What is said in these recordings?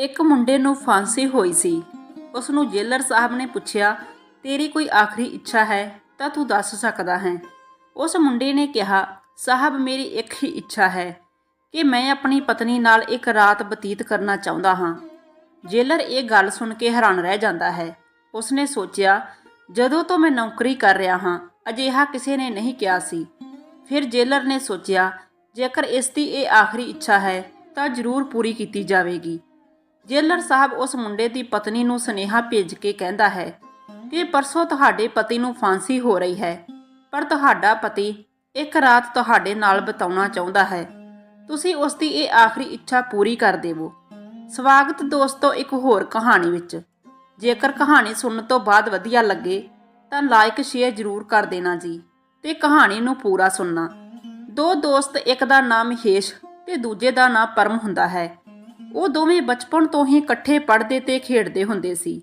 ਇੱਕ ਮੁੰਡੇ ਨੂੰ ਫਾਂਸੀ ਹੋਈ ਸੀ। ਉਸ ਨੂੰ ਜੇਲਰ ਸਾਹਿਬ ਨੇ ਪੁੱਛਿਆ, ਤੇਰੀ ਕੋਈ ਆਖਰੀ ਇੱਛਾ ਹੈ ਤਾਂ ਤੂੰ ਦੱਸ ਸਕਦਾ ਹੈ? ਉਸ ਮੁੰਡੇ ਨੇ ਕਿਹਾ, ਸਾਹਿਬ, ਮੇਰੀ ਇੱਕ ਹੀ ਇੱਛਾ ਹੈ ਕਿ ਮੈਂ ਆਪਣੀ ਪਤਨੀ ਨਾਲ ਇੱਕ ਰਾਤ ਬਤੀਤ ਕਰਨਾ ਚਾਹੁੰਦਾ ਹਾਂ। ਜੇਲਰ ਇਹ ਗੱਲ ਸੁਣ ਕੇ ਹੈਰਾਨ ਰਹਿ ਜਾਂਦਾ ਹੈ। ਉਸਨੇ ਸੋਚਿਆ, ਜਦੋਂ ਤੋਂ ਮੈਂ ਨੌਕਰੀ ਕਰ ਰਿਹਾ ਹਾਂ, ਅਜਿਹਾ ਕਿਸੇ ਨੇ ਨਹੀਂ ਕਿਹਾ ਸੀ। ਫਿਰ ਜੇਲਰ ਨੇ ਸੋਚਿਆ, ਜੇਕਰ ਇਸ ਦੀ ਇਹ ਆਖਰੀ ਇੱਛਾ ਹੈ ਤਾਂ ਜ਼ਰੂਰ ਪੂਰੀ ਕੀਤੀ ਜਾਵੇਗੀ। ਜੇਲਰ ਸਾਹਿਬ ਉਸ ਮੁੰਡੇ ਦੀ ਪਤਨੀ ਨੂੰ ਸੁਨੇਹਾ ਭੇਜ ਕੇ ਕਹਿੰਦਾ ਹੈ ਕਿ ਪਰਸੋਂ ਤੁਹਾਡੇ ਪਤੀ ਨੂੰ ਫਾਂਸੀ ਹੋ ਰਹੀ ਹੈ, ਪਰ ਤੁਹਾਡਾ ਪਤੀ ਇੱਕ ਰਾਤ ਤੁਹਾਡੇ ਨਾਲ ਬਿਤਾਉਣਾ ਚਾਹੁੰਦਾ ਹੈ। ਤੁਸੀਂ ਉਸ ਦੀ ਇਹ ਆਖਰੀ ਇੱਛਾ ਪੂਰੀ ਕਰ ਦੇਵੋ। ਸਵਾਗਤ ਦੋਸਤੋ ਇੱਕ ਹੋਰ ਕਹਾਣੀ ਵਿੱਚ। ਜੇਕਰ ਕਹਾਣੀ ਸੁਣਨ ਤੋਂ ਬਾਅਦ ਵਧੀਆ ਲੱਗੇ, ਤਾਂ ਲਾਈਕ ਸ਼ੇਅਰ ਜ਼ਰੂਰ ਕਰ ਦੇਣਾ ਜੀ ਤੇ ਕਹਾਣੀ ਨੂੰ ਪੂਰਾ ਸੁਣਨਾ। ਦੋ ਦੋਸਤ ਇੱਕ ਦਾ ਨਾਮ ਮਹੇਸ਼ ਤੇ ਦੂਜੇ ਦਾ ਨਾਮ ਪਰਮ ਹੁੰਦਾ ਹੈ। ਉਹ ਦੋਵੇਂ ਬਚਪਨ ਤੋਂ ਹੀ ਇਕੱਠੇ ਪੜ੍ਹਦੇ ਤੇ ਖੇਡਦੇ ਹੁੰਦੇ ਸੀ।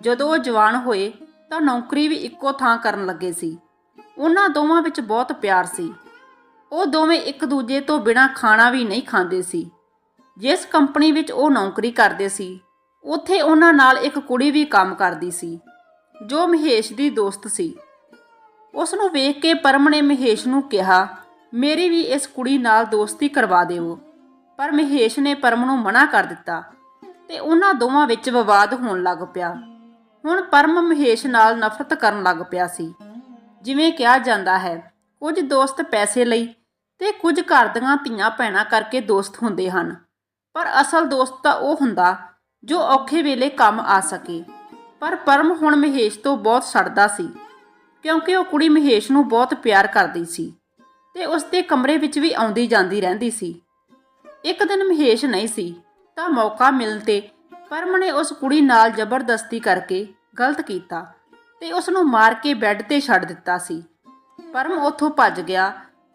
ਜਦੋਂ ਉਹ ਜਵਾਨ ਹੋਏ ਤਾਂ ਨੌਕਰੀ ਵੀ ਇੱਕੋ ਥਾਂ ਕਰਨ ਲੱਗੇ ਸੀ। ਉਹਨਾਂ ਦੋਵਾਂ ਵਿੱਚ ਬਹੁਤ ਪਿਆਰ ਸੀ। ਉਹ ਦੋਵੇਂ ਇੱਕ ਦੂਜੇ ਤੋਂ ਬਿਨਾਂ ਖਾਣਾ ਵੀ ਨਹੀਂ ਖਾਂਦੇ ਸੀ। ਜਿਸ ਕੰਪਨੀ ਵਿੱਚ ਉਹ ਨੌਕਰੀ ਕਰਦੇ ਸੀ, ਉੱਥੇ ਉਹਨਾਂ ਨਾਲ ਇੱਕ ਕੁੜੀ ਵੀ ਕੰਮ ਕਰਦੀ ਸੀ, ਜੋ ਮਹੇਸ਼ ਦੀ ਦੋਸਤ ਸੀ। ਉਸ ਨੂੰ ਵੇਖ ਕੇ ਪਰਮ ਨੇ ਮਹੇਸ਼ ਨੂੰ ਕਿਹਾ, ਮੇਰੀ ਵੀ ਇਸ ਕੁੜੀ ਨਾਲ ਦੋਸਤੀ ਕਰਵਾ ਦੇਵੋ। ਪਰ ਮਹੇਸ਼ ਨੇ ਪਰਮ ਨੂੰ ਮਨਾ ਕਰ ਦਿੱਤਾ ਤੇ ਉਹਨਾਂ ਦੋਵਾਂ ਵਿੱਚ ਵਿਵਾਦ ਹੋਣ ਲੱਗ ਪਿਆ। ਹੁਣ ਪਰਮ ਮਹੇਸ਼ ਨਾਲ ਨਫ਼ਰਤ ਕਰਨ ਲੱਗ ਪਿਆ ਸੀ। ਜਿਵੇਂ ਕਿਹਾ ਜਾਂਦਾ ਹੈ, ਕੁਝ ਦੋਸਤ ਪੈਸੇ ਲਈ ਤੇ ਕੁਝ ਘਰ ਦੀਆਂ ਧੀਆਂ ਭੈਣਾਂ ਕਰਕੇ ਦੋਸਤ ਹੁੰਦੇ ਹਨ। ਪਰ ਅਸਲ ਦੋਸਤ ਤਾਂ ਉਹ ਹੁੰਦਾ ਜੋ ਔਖੇ ਵੇਲੇ ਕੰਮ ਆ ਸਕੇ। ਪਰ ਪਰਮ ਹੁਣ ਮਹੇਸ਼ ਤੋਂ ਬਹੁਤ ਸੜਦਾ ਸੀ, ਕਿਉਂਕਿ ਉਹ ਕੁੜੀ ਮਹੇਸ਼ ਨੂੰ ਬਹੁਤ ਪਿਆਰ ਕਰਦੀ ਸੀ ਤੇ ਉਸ ਦੇ ਕਮਰੇ ਵਿੱਚ ਵੀ ਆਉਂਦੀ ਜਾਂਦੀ ਰਹਿੰਦੀ ਸੀ। ਇੱਕ ਦਿਨ ਮਹੇਸ਼ ਨਹੀਂ ਸੀ, ਤਾਂ ਮੌਕਾ ਮਿਲਣ ਤੇ ਪਰਮ ਨੇ ਉਸ ਕੁੜੀ ਨਾਲ ਜ਼ਬਰਦਸਤੀ ਕਰਕੇ ਗਲਤ ਕੀਤਾ ਤੇ ਉਸ ਨੂੰ ਮਾਰ ਕੇ ਬੈੱਡ ਤੇ ਛੱਡ ਦਿੱਤਾ ਸੀ। ਪਰਮ ਉੱਥੋਂ ਭੱਜ ਗਿਆ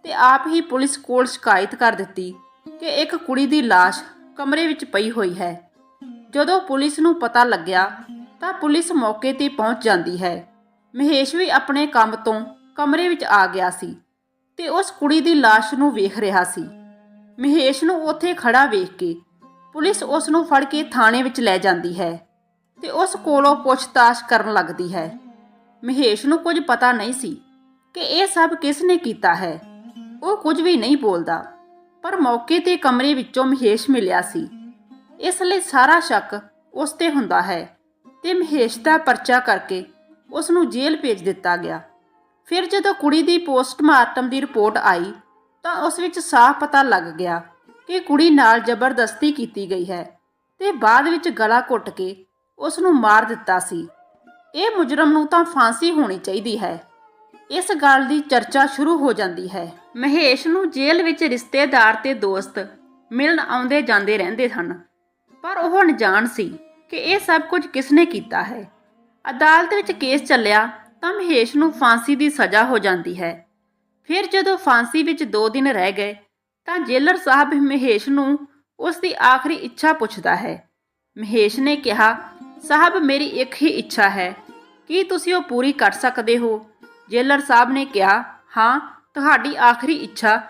ਤੇ ਆਪ ਹੀ ਪੁਲਿਸ ਕੋਲ ਸ਼ਿਕਾਇਤ ਕਰ ਦਿੱਤੀ ਕਿ ਇੱਕ ਕੁੜੀ ਦੀ ਲਾਸ਼ ਕਮਰੇ ਵਿੱਚ ਪਈ ਹੋਈ ਹੈ। ਜਦੋਂ ਪੁਲਿਸ ਨੂੰ ਪਤਾ ਲੱਗਿਆ, ਤਾਂ ਪੁਲਿਸ ਮੌਕੇ ਤੇ ਪਹੁੰਚ ਜਾਂਦੀ ਹੈ। ਮਹੇਸ਼ ਵੀ ਆਪਣੇ ਕੰਮ ਤੋਂ ਕਮਰੇ ਵਿੱਚ ਆ ਗਿਆ ਸੀ ਤੇ ਉਸ ਕੁੜੀ ਦੀ ਲਾਸ਼ ਨੂੰ ਵੇਖ ਰਿਹਾ ਸੀ। ਮਹੇਸ਼ ਨੂੰ ਉੱਥੇ ਖੜਾ ਵੇਖ ਕੇ। ਪੁਲਿਸ ਉਸ ਨੂੰ ਫੜ ਕੇ ਥਾਣੇ ਵਿੱਚ ਲੈ ਜਾਂਦੀ ਹੈ ਤੇ ਉਸ ਕੋਲੋਂ ਪੁੱਛਤਾਛ ਕਰਨ ਲੱਗਦੀ ਹੈ। ਮਹੇਸ਼ ਨੂੰ ਕੁਝ ਪਤਾ ਨਹੀਂ ਸੀ ਕਿ ਇਹ ਸਭ ਕਿਸ ਨੇ ਕੀਤਾ ਹੈ। ਉਹ ਕੁਝ ਵੀ ਨਹੀਂ ਬੋਲਦਾ, ਪਰ ਮੌਕੇ ਤੇ ਕਮਰੇ ਵਿੱਚੋਂ ਮਹੇਸ਼ ਮਿਲਿਆ ਸੀ। ਇਸ ਲਈ ਸਾਰਾ ਸ਼ੱਕ ਉਸ ਤੇ ਹੁੰਦਾ ਹੈ ਤੇ ਮਹੇਸ਼ ਦਾ ਪਰਚਾ ਕਰਕੇ ਉਸ ਨੂੰ ਜੇਲ੍ਹ ਭੇਜ ਦਿੱਤਾ ਗਿਆ। ਫਿਰ ਜਦੋਂ ਕੁੜੀ ਦੀ ਪੋਸਟਮਾਰਟਮ ਦੀ ਰਿਪੋਰਟ ਆਈ ਤਾਂ ਉਸ ਵਿੱਚ ਸਾਫ਼ ਪਤਾ ਲੱਗ ਗਿਆ ਕਿ ਕੁੜੀ ਨਾਲ ਜ਼ਬਰਦਸਤੀ ਕੀਤੀ ਗਈ ਹੈ ਤੇ ਬਾਅਦ ਵਿੱਚ ਗਲਾ ਘੁੱਟ ਕੇ ਉਸ ਨੂੰ ਮਾਰ ਦਿੱਤਾ ਸੀ। ਇਹ ਮੁਜਰਮ ਨੂੰ ਤਾਂ ਫਾਂਸੀ ਹੋਣੀ ਚਾਹੀਦੀ ਹੈ। ਇਸ ਗੱਲ ਦੀ ਚਰਚਾ ਸ਼ੁਰੂ ਹੋ ਜਾਂਦੀ ਹੈ। ਮਹੇਸ਼ ਨੂੰ ਜੇਲ੍ਹ ਵਿੱਚ ਰਿਸ਼ਤੇਦਾਰ ਤੇ ਦੋਸਤ ਮਿਲਣ ਆਉਂਦੇ ਜਾਂਦੇ ਰਹਿੰਦੇ ਹਨ, ਪਰ ਉਹ ਅਣਜਾਣ ਸੀ ਕਿ ਇਹ ਸਭ ਕੁਝ ਕਿਸਨੇ ਕੀਤਾ ਹੈ। ਅਦਾਲਤ ਵਿੱਚ ਕੇਸ ਚੱਲਿਆ ਤਾਂ ਮਹੇਸ਼ ਨੂੰ ਫਾਂਸੀ ਦੀ ਸਜ਼ਾ ਹੋ ਜਾਂਦੀ ਹੈ। ਫਿਰ ਜਦੋਂ ਫਾਂਸੀ ਵਿੱਚ 2 ਦਿਨ ਰਹਿ ਗਏ, ਤਾਂ ਜੇਲਰ ਸਾਹਿਬ ਮਹੇਸ਼ ਨੂੰ ਉਸ ਦੀ ਆਖਰੀ ਇੱਛਾ ਪੁੱਛਦਾ ਹੈ। ਮਹੇਸ਼ ਨੇ ਕਿਹਾ, ਸਾਹਿਬ, ਮੇਰੀ ਇੱਕ ਹੀ ਇੱਛਾ ਹੈ। ਕੀ ਤੁਸੀਂ ਉਹ ਪੂਰੀ ਕਰ ਸਕਦੇ ਹੋ? ਜੇਲਰ ਸਾਹਿਬ ਨੇ ਕਿਹਾ, ਹਾਂ, ਤੁਹਾਡੀ ਆਖਰੀ ਇੱਛਾ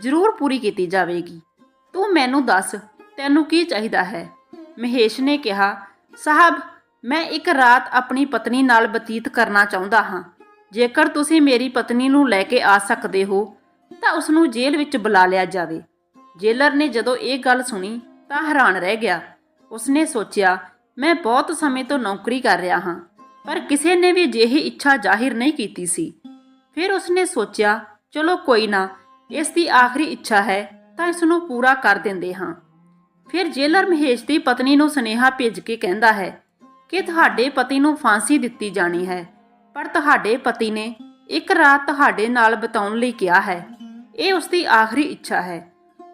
ਜ਼ਰੂਰ ਪੂਰੀ ਕੀਤੀ ਜਾਵੇਗੀ। ਤੂੰ ਮੈਨੂੰ ਦੱਸ, ਤੈਨੂੰ ਕੀ ਚਾਹੀਦਾ ਹੈ? ਮਹੇਸ਼ ਨੇ ਕਿਹਾ, ਸਾਹਿਬ, ਮੈਂ ਇੱਕ ਰਾਤ ਆਪਣੀ ਪਤਨੀ ਨਾਲ ਬਤੀਤ ਕਰਨਾ ਚਾਹੁੰਦਾ ਹਾਂ। ਜੇਕਰ ਤੁਸੀਂ ਮੇਰੀ ਪਤਨੀ ਨੂੰ ਲੈ ਕੇ ਆ ਸਕਦੇ ਹੋ, ਤਾਂ ਉਸ ਨੂੰ ਜੇਲ੍ਹ ਵਿੱਚ ਬੁਲਾ ਲਿਆ ਜਾਵੇ। ਜੇਲਰ ਨੇ ਜਦੋਂ ਇਹ ਗੱਲ ਸੁਣੀ, ਤਾਂ ਹੈਰਾਨ ਰਹਿ ਗਿਆ। ਉਸਨੇ ਸੋਚਿਆ, ਮੈਂ ਬਹੁਤ ਸਮੇਂ ਤੋਂ ਨੌਕਰੀ ਕਰ ਰਿਹਾ ਹਾਂ, ਪਰ ਕਿਸੇ ਨੇ ਵੀ ਅਜਿਹੀ ਇੱਛਾ ਜ਼ਾਹਿਰ ਨਹੀਂ ਕੀਤੀ ਸੀ। ਫਿਰ ਉਸਨੇ ਸੋਚਿਆ, ਚਲੋ ਕੋਈ ਨਾ, ਇਸ ਦੀ ਆਖਰੀ ਇੱਛਾ ਹੈ, ਤਾਂ ਇਸ ਨੂੰ ਪੂਰਾ ਕਰ ਦਿੰਦੇ ਹਾਂ। ਫਿਰ ਜੇਲਰ ਮਹੇਸ਼ ਦੀ ਪਤਨੀ ਨੂੰ ਸੁਨੇਹਾ ਭੇਜ ਕੇ ਕਹਿੰਦਾ ਹੈ ਕਿ ਤੁਹਾਡੇ ਪਤੀ ਨੂੰ ਫਾਂਸੀ ਦਿੱਤੀ ਜਾਣੀ ਹੈ। ਪਰ ਤੁਹਾਡੇ ਪਤੀ ਨੇ ਇੱਕ ਰਾਤ ਤੁਹਾਡੇ ਨਾਲ ਬਿਤਾਉਣ ਲਈ ਕਿਹਾ ਹੈ। ਇਹ ਉਸ ਦੀ ਆਖਰੀ ਇੱਛਾ ਹੈ।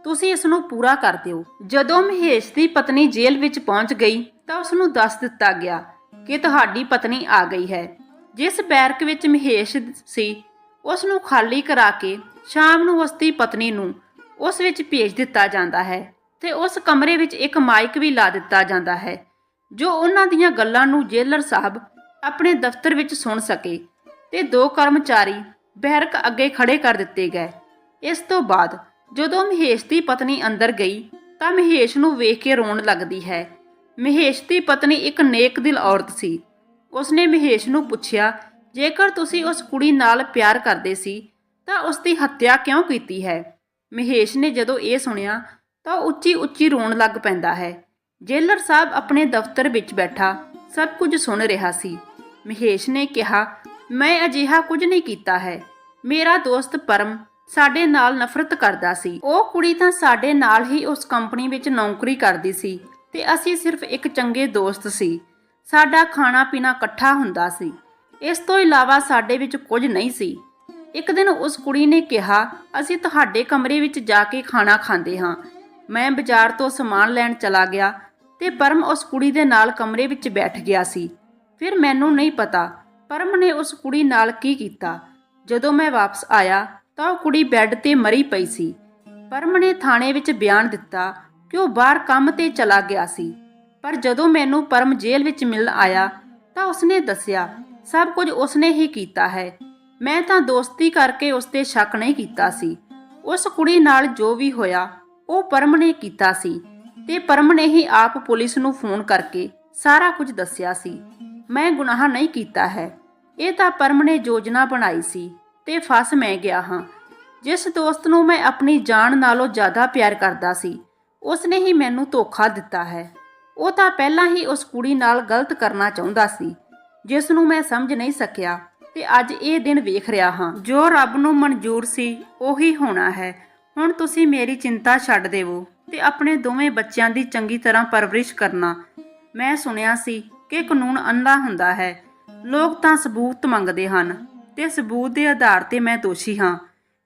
ਤੁਸੀਂ ਇਸ ਨੂੰ ਪੂਰਾ ਕਰ ਦਿਓ। ਜਦੋਂ ਮਹੇਸ਼ ਦੀ ਪਤਨੀ ਜੇਲ੍ਹ ਵਿੱਚ ਪਹੁੰਚ ਗਈ ਤਾਂ ਉਸ ਨੂੰ ਦੱਸ ਦਿੱਤਾ ਗਿਆ ਕਿ ਤੁਹਾਡੀ ਪਤਨੀ ਆ ਗਈ ਹੈ। ਜਿਸ ਬੈਰਕ ਵਿੱਚ ਮਹੇਸ਼ ਸੀ ਉਸ ਨੂੰ ਖਾਲੀ ਕਰਾ ਕੇ ਸ਼ਾਮ ਨੂੰ ਉਸ ਦੀ ਪਤਨੀ ਨੂੰ ਉਸ ਵਿੱਚ ਭੇਜ ਦਿੱਤਾ ਜਾਂਦਾ ਹੈ ਤੇ ਉਸ ਕਮਰੇ ਵਿੱਚ ਇੱਕ ਮਾਈਕ ਵੀ ਲਾ ਦਿੱਤਾ ਜਾਂਦਾ ਹੈ, ਜੋ ਉਹਨਾਂ ਦੀਆਂ ਗੱਲਾਂ ਨੂੰ ਜੇਲਰ ਸਾਹਿਬ ਆਪਣੇ ਦਫ਼ਤਰ ਵਿੱਚ ਸੁਣ ਸਕੇ ਤੇ ਦੋ ਕਰਮਚਾਰੀ ਬੈਰਕ ਅੱਗੇ ਖੜੇ ਕਰ ਦਿੱਤੇ ਗਏ। ਇਸ ਤੋਂ ਬਾਅਦ ਜਦੋਂ ਮਹੇਸ਼ ਦੀ ਪਤਨੀ ਅੰਦਰ ਗਈ ਤਾਂ ਮਹੇਸ਼ ਨੂੰ ਵੇਖ ਕੇ ਰੋਣ ਲੱਗਦੀ ਹੈ। ਮਹੇਸ਼ ਦੀ ਪਤਨੀ ਇੱਕ ਨੇਕ ਦਿਲ ਔਰਤ ਸੀ। ਉਸਨੇ ਮਹੇਸ਼ ਨੂੰ ਪੁੱਛਿਆ, ਜੇਕਰ ਤੁਸੀਂ ਉਸ ਕੁੜੀ ਨਾਲ ਪਿਆਰ ਕਰਦੇ ਸੀ, ਤਾਂ ਉਸ ਦੀ ਹੱਤਿਆ ਕਿਉਂ ਕੀਤੀ ਹੈ? ਮਹੇਸ਼ ਨੇ ਜਦੋਂ ਇਹ ਸੁਣਿਆ, ਤਾਂ ਉਹ ਉੱਚੀ ਉੱਚੀ ਰੋਣ ਲੱਗ ਪੈਂਦਾ ਹੈ। ਜੇਲਰ ਸਾਹਿਬ ਆਪਣੇ ਦਫ਼ਤਰ ਵਿੱਚ ਬੈਠਾ, ਸਭ ਕੁਝ ਸੁਣ ਰਿਹਾ ਸੀ। ਮਹੇਸ਼ ਨੇ ਕਿਹਾ, ਮੈਂ ਅਜਿਹਾ ਕੁਝ ਨਹੀਂ ਕੀਤਾ ਹੈ। ਮੇਰਾ ਦੋਸਤ ਪਰਮ ਸਾਡੇ ਨਾਲ ਨਫ਼ਰਤ ਕਰਦਾ ਸੀ। ਉਹ ਕੁੜੀ ਤਾਂ ਸਾਡੇ ਨਾਲ ਹੀ ਉਸ ਕੰਪਨੀ ਵਿੱਚ ਨੌਕਰੀ ਕਰਦੀ ਸੀ ਤੇ ਅਸੀਂ ਸਿਰਫ ਇੱਕ ਚੰਗੇ ਦੋਸਤ ਸੀ। ਸਾਡਾ ਖਾਣਾ ਪੀਣਾ ਇਕੱਠਾ ਹੁੰਦਾ ਸੀ। ਇਸ ਤੋਂ ਇਲਾਵਾ ਸਾਡੇ ਵਿੱਚ ਕੁਝ ਨਹੀਂ ਸੀ। ਇੱਕ ਦਿਨ ਉਸ ਕੁੜੀ ਨੇ ਕਿਹਾ, ਅਸੀਂ ਤੁਹਾਡੇ ਕਮਰੇ ਵਿੱਚ ਜਾ ਕੇ ਖਾਣਾ ਖਾਂਦੇ ਹਾਂ। ਮੈਂ ਬਾਜ਼ਾਰ ਤੋਂ ਸਮਾਨ ਲੈਣ ਚਲਾ ਗਿਆ ਤੇ ਪਰਮ ਉਸ ਕੁੜੀ ਦੇ ਨਾਲ ਕਮਰੇ ਵਿੱਚ ਬੈਠ ਗਿਆ ਸੀ। ਫਿਰ ਮੈਨੂੰ ਨਹੀਂ ਪਤਾ ਪਰਮ ਨੇ ਉਸ ਕੁੜੀ ਨਾਲ ਕੀ ਕੀਤਾ। ਜਦੋਂ ਮੈਂ ਵਾਪਸ ਆਇਆ ਤਾਂ ਉਹ ਕੁੜੀ ਬੈੱਡ ਤੇ ਮਰੀ ਪਈ ਸੀ। ਪਰਮ ਨੇ ਥਾਣੇ ਵਿੱਚ ਬਿਆਨ ਦਿੱਤਾ ਕਿ ਉਹ ਬਾਹਰ ਕੰਮ ਤੇ ਚਲਾ ਗਿਆ ਸੀ। ਪਰ ਜਦੋਂ ਮੈਨੂੰ ਪਰਮ ਜੇਲ੍ਹ ਵਿੱਚ ਮਿਲਣ ਆਇਆ ਤਾਂ ਉਸਨੇ ਦੱਸਿਆ, ਸਭ ਕੁਝ ਉਸਨੇ ਹੀ ਕੀਤਾ ਹੈ। ਮੈਂ ਤਾਂ ਦੋਸਤੀ ਕਰਕੇ ਉਸ ਤੇ ਸ਼ੱਕ ਨਹੀਂ ਕੀਤਾ ਸੀ। ਉਸ ਕੁੜੀ ਨਾਲ ਜੋ ਵੀ ਹੋਇਆ, ਉਹ ਪਰਮ ਨੇ ਕੀਤਾ ਸੀ। ਤੇ ਪਰਮ ਨੇ ਹੀ ਆਪ ਪੁਲਿਸ ਨੂੰ ਫੋਨ ਕਰਕੇ ਸਾਰਾ ਕੁਝ ਦੱਸਿਆ ਸੀ। ਮੈਂ ਗੁਨਾਹ ਨਹੀਂ ਕੀਤਾ ਹੈ। ਇਹ ਤਾਂ ਪਰਮ ਨੇ ਯੋਜਨਾ ਬਣਾਈ ਸੀ ਤੇ ਫਸ ਮੈਂ ਗਿਆ ਹਾਂ। ਜਿਸ ਦੋਸਤ ਨੂੰ ਮੈਂ ਆਪਣੀ ਜਾਨ ਨਾਲੋਂ ਜ਼ਿਆਦਾ ਪਿਆਰ ਕਰਦਾ ਸੀ ਉਸ ਨੇ ਹੀ ਮੈਨੂੰ ਧੋਖਾ ਦਿੱਤਾ ਹੈ। ਉਹ ਤਾਂ ਪਹਿਲਾਂ ਹੀ ਉਸ ਕੁੜੀ ਨਾਲ ਗਲਤ ਕਰਨਾ ਚਾਹੁੰਦਾ ਸੀ, ਜਿਸ ਨੂੰ ਮੈਂ ਸਮਝ ਨਹੀਂ ਸਕਿਆ ਤੇ ਅੱਜ ਇਹ ਦਿਨ ਵੇਖ ਰਿਹਾ ਹਾਂ। ਜੋ ਰੱਬ ਨੂੰ ਮਨਜ਼ੂਰ ਸੀ, ਉਹੀ ਹੋਣਾ ਹੈ। ਹੁਣ ਤੁਸੀਂ ਮੇਰੀ ਚਿੰਤਾ ਛੱਡ ਦੇਵੋ ਤੇ ਆਪਣੇ ਦੋਵੇਂ ਬੱਚਿਆਂ ਦੀ ਚੰਗੀ ਤਰ੍ਹਾਂ ਪਰਵਰਿਸ਼ ਕਰਨਾ। ਮੈਂ ਸੁਣਿਆ ਸੀ ਕਿ ਕਾਨੂੰਨ ਅੰਧਾ ਹੁੰਦਾ ਹੈ। ਲੋਕ ਤਾਂ ਸਬੂਤ ਮੰਗਦੇ ਹਨ ਤੇ ਸਬੂਤ ਦੇ ਆਧਾਰ ਤੇ ਮੈਂ ਦੋਸ਼ੀ ਹਾਂ,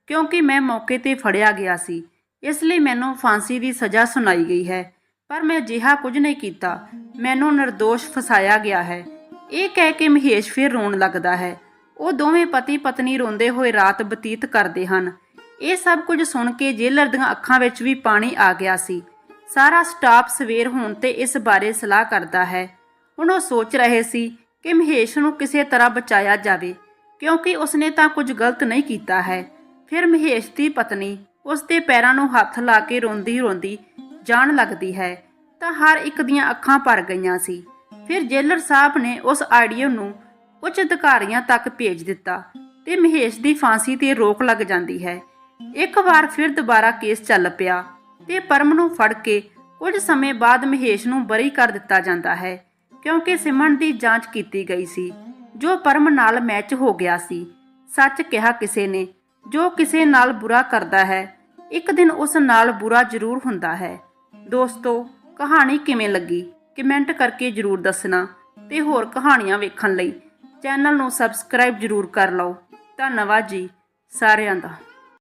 ਕਿਉਂਕਿ ਮੈਂ ਮੌਕੇ ਤੇ ਫੜਿਆ ਗਿਆ ਸੀ। ਇਸ ਲਈ ਮੈਨੂੰ ਫਾਂਸੀ ਦੀ ਸਜ਼ਾ ਸੁਣਾਈ ਗਈ ਹੈ, ਪਰ ਮੈਂ ਅਜਿਹਾ ਕੁਝ ਨਹੀਂ ਕੀਤਾ। ਮੈਨੂੰ નિર્ਦੋਸ਼ ਫਸਾਇਆ ਗਿਆ ਹੈ। ਇਹ ਕਹਿ ਕੇ ਮਹੇਸ਼ ਫਿਰ ਰੋਣ ਲੱਗਦਾ ਹੈ। ਉਹ ਦੋਵੇਂ ਪਤੀ ਪਤਨੀ ਰੋਂਦੇ ਹੋਏ ਰਾਤ ਬਤੀਤ ਕਰਦੇ ਹਨ। ਇਹ ਸਭ ਕੁਝ ਸੁਣ ਕੇ ਜੇਲਰ ਦੀਆਂ ਅੱਖਾਂ ਵਿੱਚ ਵੀ ਪਾਣੀ ਆ ਗਿਆ ਸੀ। ਸਾਰਾ ਸਟਾਫ ਸਵੇਰ ਹੋਣ ਤੇ ਇਸ ਬਾਰੇ ਸਲਾਹ ਕਰਦਾ ਹੈ। ਹੁਣ ਉਹ ਸੋਚ ਰਹੇ ਸੀ ਕਿ ਮਹੇਸ਼ ਨੂੰ ਕਿਸੇ ਤਰ੍ਹਾਂ ਬਚਾਇਆ ਜਾਵੇ, ਕਿਉਂਕਿ ਉਸਨੇ ਤਾਂ ਕੁਝ ਗਲਤ ਨਹੀਂ ਕੀਤਾ ਹੈ। ਫਿਰ ਮਹੇਸ਼ ਦੀ ਪਤਨੀ ਉਸ ਦੇ ਪੈਰਾਂ ਨੂੰ ਹੱਥ ਲਾ ਕੇ ਰੋਂਦੀ ਰੋਂਦੀ ਜਾਣ ਲੱਗਦੀ ਹੈ, ਤਾਂ ਹਰ ਇੱਕ ਦੀਆਂ ਅੱਖਾਂ ਭਰ ਗਈਆਂ ਸੀ। ਫਿਰ ਜੇਲਰ ਸਾਹਿਬ ਨੇ ਉਸ ਆਡੀਓ ਨੂੰ ਉੱਚ ਅਧਿਕਾਰੀਆਂ ਤੱਕ ਭੇਜ ਦਿੱਤਾ ਤੇ ਮਹੇਸ਼ ਦੀ ਫਾਂਸੀ ਤੇ ਰੋਕ ਲੱਗ ਜਾਂਦੀ ਹੈ। ਇੱਕ ਵਾਰ ਫਿਰ ਦੁਬਾਰਾ ਕੇਸ ਚੱਲ ਪਿਆ ਤੇ ਪਰਮ ਨੂੰ ਫੜ ਕੇ ਕੁਝ ਸਮੇਂ ਬਾਅਦ ਮਹੇਸ਼ ਨੂੰ ਬਰੀ ਕਰ ਦਿੱਤਾ ਜਾਂਦਾ ਹੈ। ਕਿਉਂਕਿ ਸਿਮਰਨ ਦੀ ਜਾਂਚ ਕੀਤੀ ਗਈ ਸੀ, ਜੋ ਪਰਮ ਨਾਲ ਮੈਚ ਹੋ ਗਿਆ ਸੀ। ਸੱਚ ਕਿਹਾ ਕਿਸੇ ਨੇ, ਜੋ ਕਿਸੇ ਨਾਲ ਬੁਰਾ ਕਰਦਾ ਹੈ, ਇੱਕ ਦਿਨ ਉਸ ਨਾਲ ਬੁਰਾ ਜ਼ਰੂਰ ਹੁੰਦਾ ਹੈ। ਦੋਸਤੋ, ਕਹਾਣੀ ਕਿਵੇਂ ਲੱਗੀ? ਕਮੈਂਟ ਕਰਕੇ ਜ਼ਰੂਰ ਦੱਸਣਾ ਤੇ ਹੋਰ ਕਹਾਣੀਆਂ ਵੇਖਣ ਲਈ ਚੈਨਲ ਨੂੰ ਸਬਸਕ੍ਰਾਈਬ ਜ਼ਰੂਰ ਕਰ ਲਓ। ਧੰਨਵਾਦ ਜੀ ਸਾਰਿਆਂ ਦਾ।